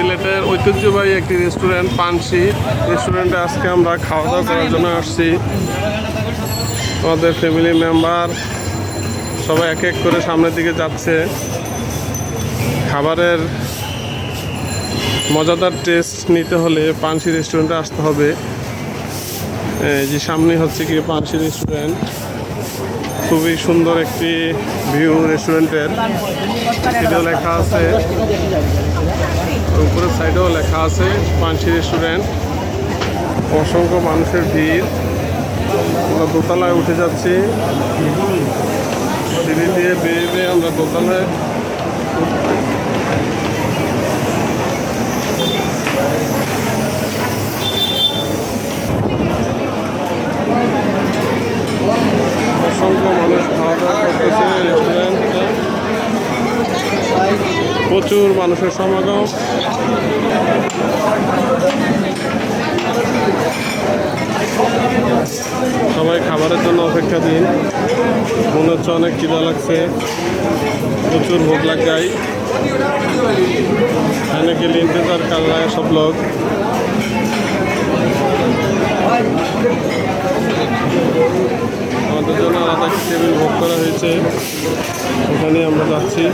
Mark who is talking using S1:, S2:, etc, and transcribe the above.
S1: সিলেটের ঐতিহ্যবাহী একটি রেস্টুরেন্ট পানসি রেস্টুরেন্টে আজকে আমরা খাওয়া দাওয়া করার জন্য আসছি। আমাদের ফ্যামিলি মেম্বার সবাই এক এক করে সামনের দিকে যাচ্ছে। খাবারের মজাদার টেস্ট নিতে হলে পানসি রেস্টুরেন্টে আসতে হবে। যে সামনে হচ্ছে কি পানসি রেস্টুরেন্ট খুবই সুন্দর একটি ভিউ রেস্টুরেন্টের লেখা আছে উপরের সাইডেও লেখা আছে পাঞ্চি রেস্টুরেন্ট অসংখ্য মানুষের ভিড়। আমরা দোতলায় উঠে যাচ্ছি। সিঁড়ি দিয়ে বেয়ে বেরিয়ে আমরা দোতলায় অসংখ্য মানুষ খাওয়া দাওয়া করতেছে রেস্টুরেন্টে প্রচুর মানুষের সমাগম। সবাই খাবারের জন্য অপেক্ষা দিন। মনে হচ্ছে অনেক খিদা লাগছে। প্রচুর ভোগ লাগ যায়। অনেকে ইন্তজার কাল সব লোক। আমাদের জন্য আলাদা টেবিল ভোগ করা হয়েছে। ওখানে আমরা যাচ্ছি।